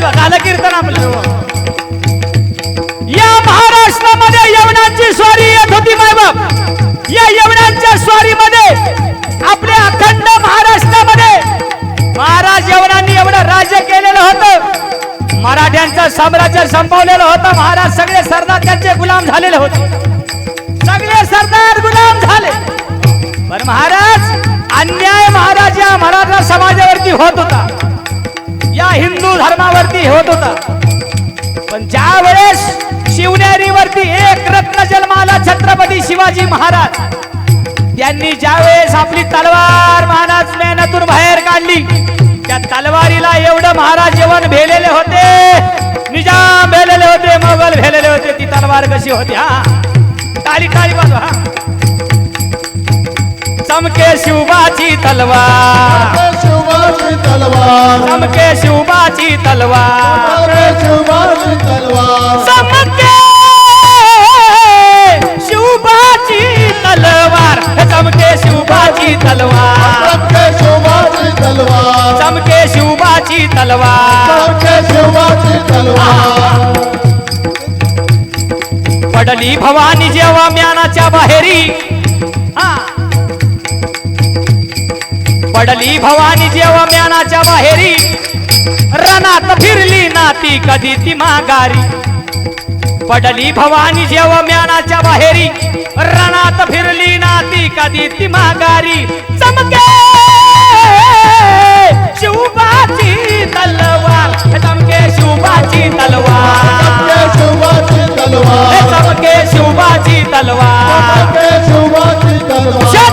वाजवा झालं कीर्तन आपलं. या महाराष्ट्रामध्ये यवनांची स्वारी येत होती मायबाप या यवनांच्या स्वारीमध्ये आपल्या अखंड महाराष्ट्रामध्ये महाराज यवनांनी एवढं राज्य केलेलं होतं. मराठ्यांचं साम्राज्य संपवलेलं होतं. महाराज सगळे सरदार त्यांचे गुलाम झालेले होते. सगळे सरदार गुलाम झाले. पण महाराज अन्याय महाराज या मराठा समाजावरती होत होता. धर्मावरती होत होता. पण ज्या वेळेस शिवनेरीवरती एक रत्न जन्माला छत्रपती शिवाजी महाराज त्यांनी ज्या वेळेस आपली तलवार महाराज मेहनतून बाहेर काढली त्या तलवारीला एवढं महाराज जेवण भेलेले होते निजाम भेलेले होते मोगल भेलेले होते ती तलवार कशी होती हा? टाळी टाळी बाजू हा. चमके शिवबाची तलवार. शिवाजी तलवार. चमके शिवबाची तलवार. शिवाजी तलवार. चमके शिवबाची तलवार. चमके शिवबाची तलवार. शिवाजी तलवार. चमके शिवबाची तलवार. शिवाजी तलवार. पडली भवानी जेव्हा म्यानाच्या बाहेरी. हा. पडली भवानी जेव्हा म्यानाच्या बाहेरी रानात फिरली नाती कधी ती माघारी. पडली भवानी जेव्हा म्यानाच्या बाहेरी रणात फिरली नाती कधी ती माघारी. चमके! शिवबाची तलवार. चमके शिवबाची तलवार. शिवबाची तलवार. चमके शिवबाची तलवार. शिवबाची तलवार.